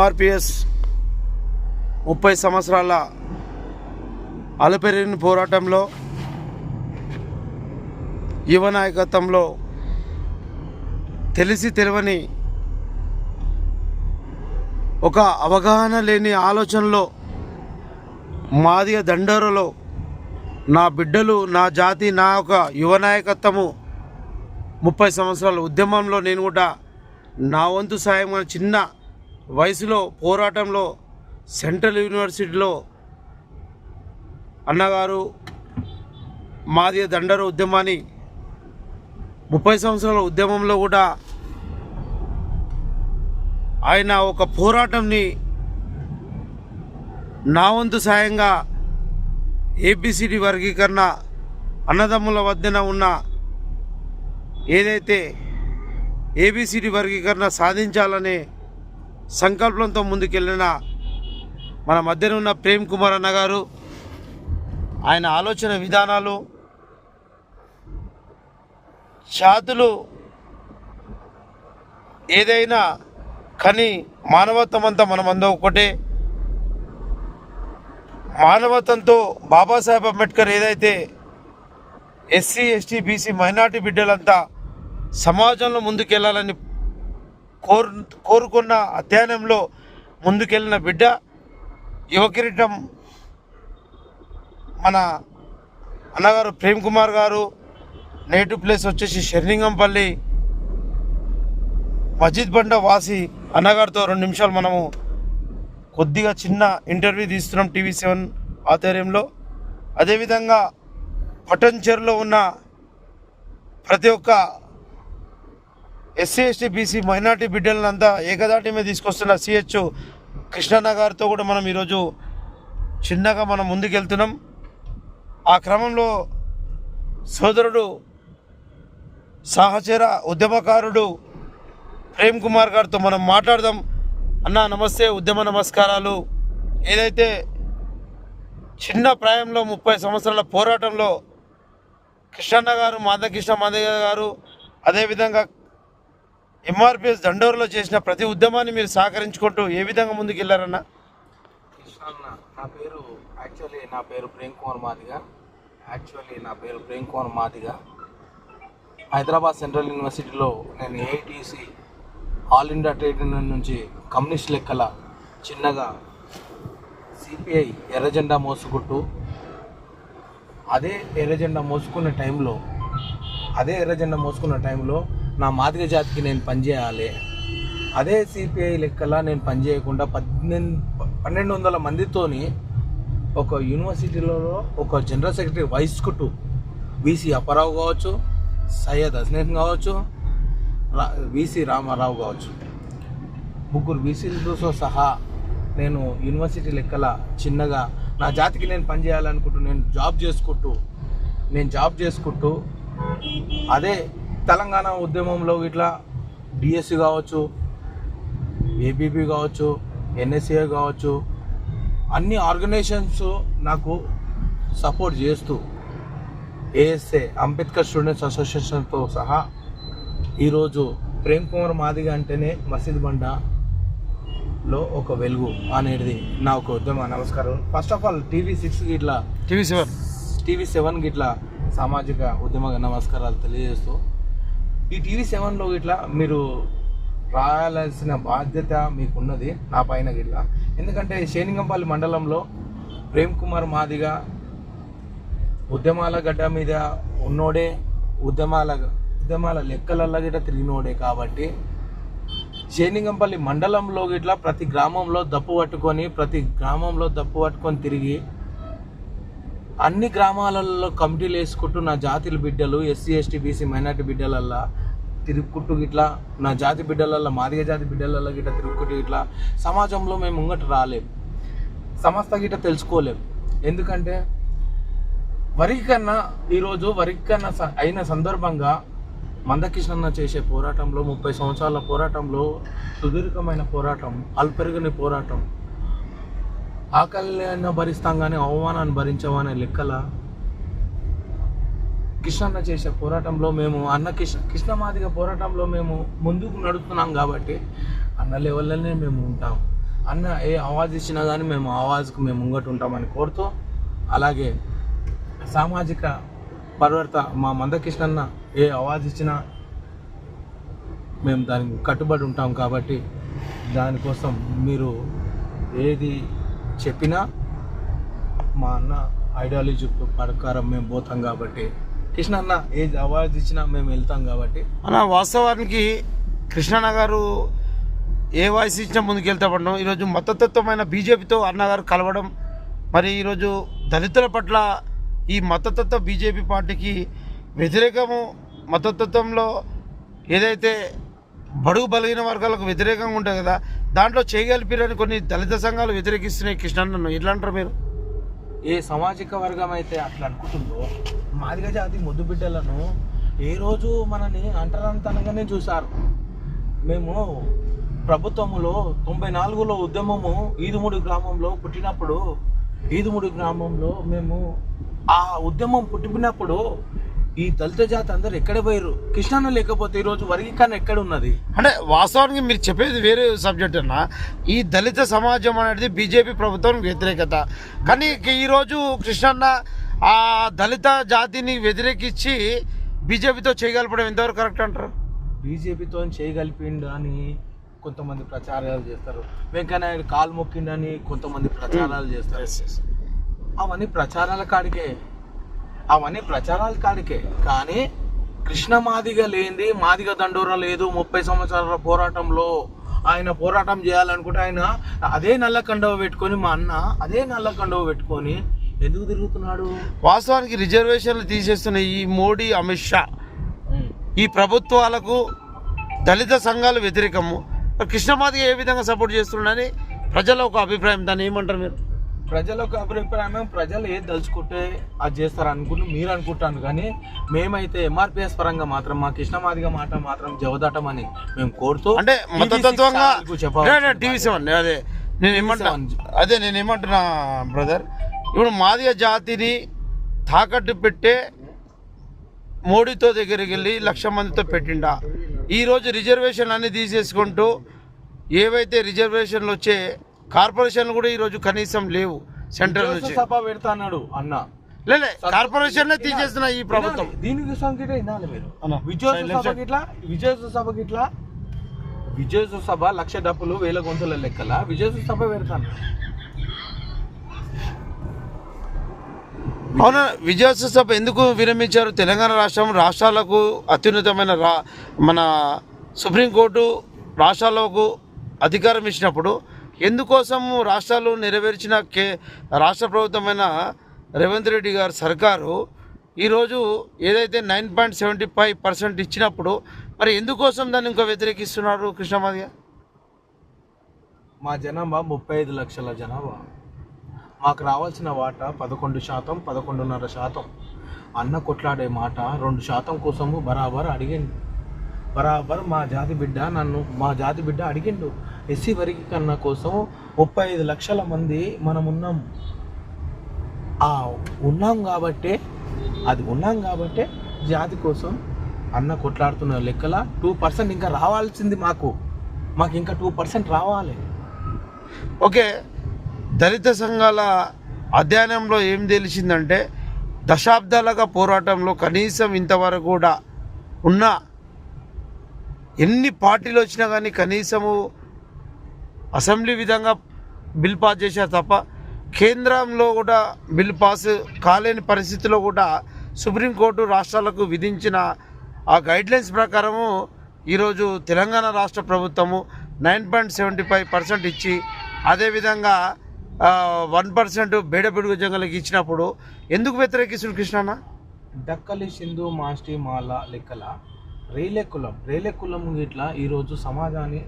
ఎంఆర్పిఎస్ ముప్పై సంవత్సరాల అలపెరిగిన పోరాటంలో యువ నాయకత్వంలో తెలిసి తెలియని ఒక అవగాహన లేని ఆలోచనలో మాదిగ దండోరలో నా బిడ్డలు నా జాతి నా ఒక యువ నాయకత్వము ముప్పై సంవత్సరాల ఉద్యమంలో నేను కూడా నా వంతు సాయం చిన్న వయసులో పోరాటంలో సెంట్రల్ యూనివర్సిటీలో అన్నగారు మాదిగ దండరు ఉద్యమాన్ని ముప్పై సంవత్సరాల ఉద్యమంలో కూడా ఆయన ఒక పోరాటంని నా వంతు సాయంగా ఏబిసిడి వర్గీకరణ అన్నదమ్ముల వద్దన ఉన్న ఏదైతే ఏబిసిడి వర్గీకరణ సాధించాలనే సంకల్పంతో ముందుకెళ్ళిన మన మధ్యన ఉన్న ప్రేమ్ కుమార్ అన్న గారు ఆయన ఆలోచన విధానాలు జాతులు ఏదైనా కానీ మానవత్వం అంతా మనమందో ఒకటే మానవత్వంతో బాబాసాహెబ్ అంబేద్కర్ ఏదైతే ఎస్సీ ఎస్టీ బీసీ మైనార్టీ బిడ్డలంతా సమాజంలో ముందుకెళ్ళాలని కోరు కోరుకున్న అధ్యయనంలో ముందుకెళ్ళిన బిడ్డ యువకిరీటం మన అన్నగారు ప్రేమ్ కుమార్ గారు నేటివ్ ప్లేస్ వచ్చేసి షెర్లింగంపల్లి మజిద్ బండ వాసి అన్నగారితో రెండు నిమిషాలు మనము కొద్దిగా చిన్న ఇంటర్వ్యూ తీస్తున్నాం టీవీ సెవెన్ ఆధ్వర్యంలో. అదేవిధంగా పటంచెరులో ఉన్న ప్రతి ఒక్క ఎస్సీ ఎస్టీ బీసీ మైనార్టీ బిడ్డలంతా ఏకదాటి మీద తీసుకొస్తున్న సిహెచ్ఓ కృష్ణన్న గారితో కూడా మనం ఈరోజు చిన్నగా మనం ముందుకెళ్తున్నాం. ఆ క్రమంలో సోదరుడు సహచర ఉద్యమకారుడు ప్రేమ్ కుమార్ గారితో మనం మాట్లాడదాం. అన్న నమస్తే ఉద్యమ నమస్కారాలు. ఏదైతే చిన్న ప్రాయంలో ముప్పై సంవత్సరాల పోరాటంలో కృష్ణన్న గారు మాధకృష్ణ మాధవ గారు అదేవిధంగా ఎంఆర్పిఎస్ దండోరులో చేసిన ప్రతి ఉద్యమాన్ని మీరు సహకరించుకుంటూ ఏ విధంగా ముందుకెళ్ళారన్న? నా పేరు యాక్చువల్లీ నా పేరు ప్రేమ్ కుమార్ మాదిగా. యాక్చువల్లీ నా పేరు ప్రేమ్ కుమార్ మాదిగా. హైదరాబాద్ సెంట్రల్ యూనివర్సిటీలో నేను AITC all India trade union నుంచి కమ్యూనిస్ట్ లెక్కల చిన్నగా సిపిఐ ఎర్రజెండా మోసుకుంటూ అదే ఎర్రజెండా మోసుకునే టైంలో అదే ఎర్రజెండా మోసుకున్న టైంలో నా మాదిగ జాతికి నేను పనిచేయాలి. అదే సిపిఐ లెక్కలా నేను పనిచేయకుండా పద్దెనిమిది పన్నెండు వందల మందితోని ఒక యూనివర్సిటీలో ఒక జనరల్ సెక్రటరీ వైస్ కుట్టు బీసీ అప్పారావు కావచ్చు సయ్యద్ హస్నేన్ కావచ్చు రా వీసీ రామారావు కావచ్చు. ముగ్గురు బీసీలతో సహా నేను యూనివర్సిటీ లెక్కల చిన్నగా నా జాతికి నేను పనిచేయాలనుకుంటూ నేను జాబ్ చేసుకుంటూ నేను జాబ్ చేసుకుంటూ అదే తెలంగాణ ఉద్యమంలో ఇట్లా డిఎస్సి కావచ్చు ఏబీపీ కావచ్చు ఎన్ఎస్ఏ కావచ్చు అన్ని ఆర్గనైజేషన్స్ నాకు సపోర్ట్ చేస్తూ ఏఎస్ఏ అంబేద్కర్ స్టూడెంట్స్ అసోసియేషన్తో సహా ఈరోజు ప్రేమ్ కుమార్ మాదిగ అంటేనే మసీద్ బండలో ఒక వెలుగు అనేది నా ఒక ఉద్యమ నమస్కారం. First of all TV six ఇట్లా టీవీ సెవెన్ టీవీ సెవెన్ గిట్లా సామాజిక ఉద్యమ నమస్కారాలు తెలియజేస్తూ ఈ టీవీ సెవెన్లో ఇట్లా మీరు రాయాల్సిన బాధ్యత మీకున్నది నా పైన గిట్లా. ఎందుకంటే శేనింగంపల్లి మండలంలో ప్రేమ్ కుమార్ మాదిగా ఉద్యమాల గడ్డ మీద ఉన్నోడే ఉద్యమాల ఉద్యమాల లెక్కలల్లా గిట్ట తిరిగినోడే కాబట్టి శేనింగంపల్లి మండలంలో గిట్లా ప్రతి గ్రామంలో దప్పు పట్టుకొని ప్రతి గ్రామంలో దప్పు పట్టుకొని తిరిగి అన్ని గ్రామాలలో కమిటీలు వేసుకుంటూ నా జాతిల బిడ్డలు ఎస్సీ ఎస్టీ బీసీ మైనార్టీ బిడ్డలల్లా తిరుగుకుంటూ ఇట్లా నా జాతి బిడ్డలల్లో మాదిగ జాతి బిడ్డలల్లో గిట్లా తిరుగుకుంటూ ఇట్లా సమాజంలో మేము ముంగట రాలేం. సమస్త గిట్ట తెలుసుకోలేం. ఎందుకంటే వరికన్నా ఈరోజు వరికన్నా స- అయిన సందర్భంగా మందకృష్ణన్న చేసే పోరాటంలో ముప్పై సంవత్సరాల పోరాటంలో సుదీర్ఘమైన పోరాటం అల్పెరుగని పోరాటం. ఆకలిని భరిస్తాం కానీ అవమానాన్ని భరించమనే లెక్కల? కృష్ణన్న చేసే పోరాటంలో మేము అన్న కృష్ణ కృష్ణమాదిగ పోరాటంలో మేము ముందుకు నడుస్తున్నాం కాబట్టి అన్న లెవెల్లోనే మేము ఉంటాం. అన్న ఏ ఆవాజ్ ఇచ్చినా కానీ మేము ఆవాజ్కి మేము ముంగట ఉంటామని కోరుతూ అలాగే సామాజిక పరివర్త మా మందకృష్ణన్న ఏ అవాజ్ ఇచ్చినా మేము దానికి కట్టుబడి ఉంటాం కాబట్టి దానికోసం మీరు ఏది చెప్పినా మా అన్న ఐడియాలజీ ప్రకారం మేము పోతాం కాబట్టి. కృష్ణ అన్న ఏది అవార్డు ఇచ్చినా మేము వెళ్తాం కాబట్టి. అన్న వాస్తవానికి కృష్ణన్న గారు ఏ వాయిస్ ఇచ్చినా ముందుకెళ్తా పడడం ఈరోజు మతతత్వమైన బీజేపీతో అన్నగారు కలవడం మరి ఈరోజు దళితుల పట్ల ఈ మతతత్వ బీజేపీ పార్టీకి వ్యతిరేకము మతతత్వంలో ఏదైతే బడుగు బలహీన వర్గాలకు వ్యతిరేకంగా ఉంటుంది కదా. దాంట్లో చేయగలిపిరని కొన్ని దళిత సంఘాలు వ్యతిరేకిస్తున్నాయి కృష్ణన్నను. ఎట్లా అంటారు మీరు? ఏ సామాజిక వర్గం అయితే అట్లా అనుకుంటుందో మాదిగ జాతి ముద్దు బిడ్డలను ఏ రోజు మనని అంటరంతనగానే చూశారు. మేము ప్రభుత్వములో తొంభై నాలుగులో ఉద్యమము ఈదుముడి గ్రామంలో పుట్టినప్పుడు ఈదుముడి గ్రామంలో మేము ఆ ఉద్యమం పుట్టినప్పుడు ఈ దళిత జాతి అందరు ఎక్కడ పోయారు కృష్ణన్న లేకపోతే ఈరోజు వర్గీకరణ ఎక్కడ ఉన్నది అంటే వాస్తవానికి మీరు చెప్పేది వేరే సబ్జెక్ట్ అన్న. ఈ దళిత సమాజం అనేది బీజేపీ ప్రభుత్వానికి వ్యతిరేకత. కానీ ఈరోజు కృష్ణన్న ఆ దళిత జాతిని వ్యతిరేకించి బీజేపీతో చేయగలపడం ఎంతవరకు కరెక్ట్ అంటారు? బీజేపీతో చేయగలిపిండు అని కొంతమంది ప్రచారాలు చేస్తారు. వెంకయ్యనాయుడు కాలు మొక్కిండని కొంతమంది ప్రచారాలు చేస్తారు. అవన్నీ ప్రచారాల కాడికే. అవన్నీ ప్రచారాల కాడికే కానీ కృష్ణ మాదిగ లేనిది మాదిగ దండోర లేదు. ముప్పై సంవత్సరాల పోరాటంలో ఆయన పోరాటం చేయాలనుకుంటే ఆయన అదే నల్ల కండవ పెట్టుకొని మా అన్న అదే నల్ల కండవ పెట్టుకొని ఎందుకు తిరుగుతున్నాడు? వాస్తవానికి రిజర్వేషన్లు తీసేస్తున్న ఈ మోడీ అమిత్ షా ఈ ప్రభుత్వాలకు దళిత సంఘాలు వ్యతిరేకము. కృష్ణమాదిగా ఏ విధంగా సపోర్ట్ చేస్తున్నాడని ప్రజల ఒక అభిప్రాయం దాన్ని ఏమంటారు మీరు? ప్రజలకు అభిప్రాయం ప్రజలు ఏది దలుచుకుంటే అది చేస్తారు అనుకుంటూ మీరు అనుకుంటాను కానీ మేమైతే ఎంఆర్పిఎస్ పరంగా మాత్రం మా కృష్ణమాదిగా మాట మాత్రం జవదాటమని మేము కోరుతూ అంటే చెప్పాలి సెవెన్ అదే నేను ఏమంటున్నా TV7. అదే నేను ఏమంటున్నా బ్రదర్ ఇప్పుడు మాదిగ జాతిని తాకట్టు పెట్టే మోడీతో దగ్గరికి వెళ్ళి లక్ష మందితో పెట్టిండా ఈరోజు రిజర్వేషన్ అన్ని తీసేసుకుంటూ ఏవైతే రిజర్వేషన్లు వచ్చే కార్పొరేషన్లు కూడా ఈరోజు కనీసం లేవు సెంట్రల్ నుంచి. సభ పెడతా అన్నాడు అన్న. లేలే కార్పొరేషన్లే తీసేస్తున్న ఈ ప్రభుత్వం. దీనికి సంగీత వినాలి మీరు. అన్న, విజయోత్సవ ఇట్లా ఇట్లా. సభ లక్ష డప్పులు వేల గొంతుల లెక్కల. విజయోత్సవ సభ పెడతాను అవునా? విజయోత్సవ సభ ఎందుకు విరమించారు? తెలంగాణ రాష్ట్రం రాష్ట్రాలకు అత్యున్నతమైన రా మన సుప్రీంకోర్టు రాష్ట్రాలకు అధికారం ఇచ్చినప్పుడు ఎందుకోసం రాష్ట్రాలు నెరవేర్చిన కే రాష్ట్ర ప్రభుత్వమైన రేవంత్ రెడ్డి గారు సర్కారు ఈరోజు ఏదైతే nine point seventy five percent ఇచ్చినప్పుడు మరి ఎందుకోసం దాన్ని ఇంకా వ్యతిరేకిస్తున్నారు కృష్ణమాదిగా? మా జనాభా ముప్పై ఐదు లక్షల జనాభా. మాకు రావాల్సిన వాటా పదకొండు శాతం పదకొండున్నర శాతం. అన్న కొట్లాడే మాట రెండు శాతం కోసము బరాబర్ అడిగిండు. బరాబర్ మా జాతి బిడ్డ నన్ను మా జాతి బిడ్డ అడిగిండు. ఎస్సీ వర్గీకరణ కోసం ముప్పై ఐదు లక్షల మంది మనం ఉన్నాం ఆ ఉన్నాం కాబట్టే అది ఉన్నాం కాబట్టే జాతి కోసం అన్న కొట్లాడుతున్న లెక్కల టూ పర్సెంట్ ఇంకా రావాల్సింది మాకు. మాకు ఇంకా టూ పర్సెంట్ రావాలి. ఓకే దళిత సంఘాల అధ్యయనంలో ఏం తెలిసిందంటే దశాబ్దాలుగా పోరాటంలో కనీసం ఇంతవరకు కూడా ఉన్న ఎన్ని పార్టీలు వచ్చినా కానీ కనీసము అసెంబ్లీ విధంగా బిల్ పాస్ చేశారు తప్ప కేంద్రంలో కూడా బిల్ పాస్ కాలేని పరిస్థితిలో కూడా సుప్రీంకోర్టు రాష్ట్రాలకు విధించిన ఆ గైడ్లైన్స్ ప్రకారము ఈరోజు తెలంగాణ రాష్ట్ర ప్రభుత్వము nine point seventy five percent ఇచ్చి అదేవిధంగా వన్ పర్సెంట్ బేడపిడుగు జంగలకి ఇచ్చినప్పుడు ఎందుకు వ్యతిరేకిస్తుంది కృష్ణన్న? డక్కలి సింధు మాస్టి మాల లెక్కల రేలే కులం రేలే కులం ఇట్లా ఈరోజు సమాజాన్ని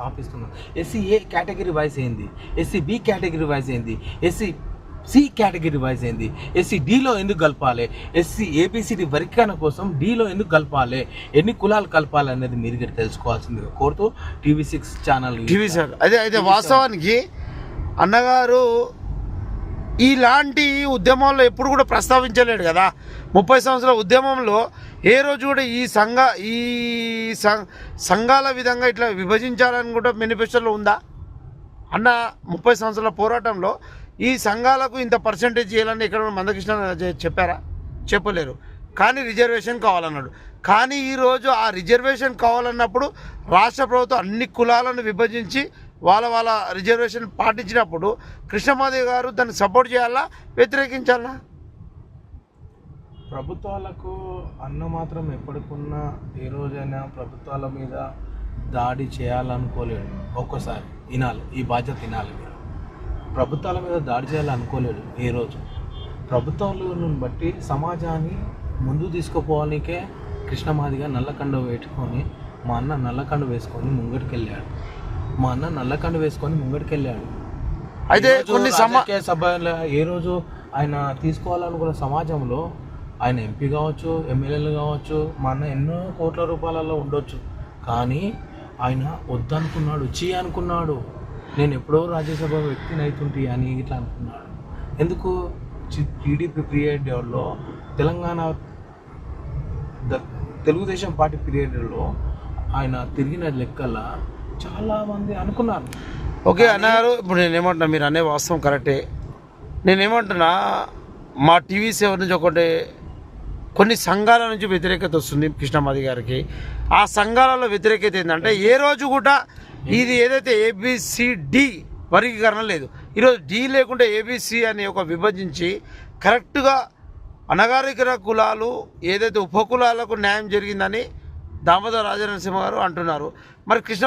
స్థాపిస్తున్నారు ఎస్సీ ఏ కేటగిరీ వైజ్ ఏంది? ఎస్సీ బి కేటగిరీ వైజ్ ఏంది? ఎస్సీ సి కేటగిరీ వైజ్ ఏంది? ఎస్సీ డిలో ఎందుకు కలపాలి? ఎస్సీ ఏబిసిడి వర్గీకరణ కోసం డిలో ఎందుకు కలపాలి? ఎన్ని కులాలు కలపాలి అనేది మీరు ఇక్కడ తెలుసుకోవాల్సిందిగా కోరుతూ TV six channel TV sir అదే అయితే వాస్తవానికి అన్నగారు ఇలాంటి ఉద్యమంలో ఎప్పుడు కూడా ప్రస్తావించలేడు కదా. ముప్పై సంవత్సరాల ఉద్యమంలో ఏ రోజు కూడా ఈ సంఘ ఈ సం- సంఘాల విధంగా ఇట్లా విభజించాలని కూడా మేనిఫెస్టోలో ఉందా? అన్న ముప్పై సంవత్సరాల పోరాటంలో ఈ సంఘాలకు ఇంత పర్సంటేజ్ చేయాలని ఇక్కడ మందకృష్ణ చెప్పారా? చెప్పలేరు. కానీ రిజర్వేషన్ కావాలన్నాడు. కానీ ఈరోజు ఆ రిజర్వేషన్ కావాలన్నప్పుడు రాష్ట్ర ప్రభుత్వం అన్ని కులాలను విభజించి వాళ్ళ వాళ్ళ రిజర్వేషన్ పాటించినప్పుడు కృష్ణమాదేవి గారు దాన్ని సపోర్ట్ చేయాలా వ్యతిరేకించాలా? ప్రభుత్వాలకు అన్న మాత్రం ఎప్పటికున్నా ఏ రోజైనా ప్రభుత్వాల మీద దాడి చేయాలనుకోలేడు. ఒక్కోసారి వినాలి ఈ బాధ్యత వినాలి మీరు. ప్రభుత్వాల మీద దాడి చేయాలనుకోలేడు ఏ రోజు. ప్రభుత్వాలను బట్టి సమాజాన్ని ముందు తీసుకుపోవానికే కృష్ణమాదిగా నల్లకండ పెట్టుకొని మా అన్న నల్లకండ వేసుకొని ముంగటికి వెళ్ళాడు మా అన్న నల్లకండ వేసుకొని ముంగటికి వెళ్ళాడు అయితే కొన్ని సభలో ఏ రోజు ఆయన తీసుకోవాలనుకున్న సమాజంలో ఆయన ఎంపీ కావచ్చు ఎమ్మెల్యేలు కావచ్చు మా అన్న ఎన్నో కోట్ల రూపాయలలో ఉండొచ్చు. కానీ ఆయన వద్దనుకున్నాడు చీ అనుకున్నాడు. నేను ఎప్పుడో రాజ్యసభ వ్యక్తిని అవుతుంటే అని ఇట్లా అనుకున్నాడు. ఎందుకు? టీడీపీ పీరియడ్లో తెలంగాణ తెలుగుదేశం పార్టీ పీరియడ్లో ఆయన తిరిగిన లెక్కల చాలామంది అనుకున్నారు. ఓకే అన్నారు ఇప్పుడు నేను ఏమంటున్నా మీరు అనే వాస్తవం కరెక్టే. నేనేమంటున్నా మా టీవీ సేవ నుంచి ఒకటి కొన్ని సంఘాల నుంచి వ్యతిరేకత వస్తుంది కృష్ణమాది గారికి. ఆ సంఘాలలో వ్యతిరేకత ఏంటంటే ఏ రోజు కూడా ఇది ఏదైతే ఏబిసిడి వర్గీకరణ లేదు. ఈరోజు డి లేకుంటే ఏబిసి అని ఒక విభజించి కరెక్ట్గా అనగారికర కులాలు ఏదైతే ఉపకులాలకు న్యాయం జరిగిందని దామోదర రాజనరసింహ గారు అంటున్నారు. మరి కృష్ణ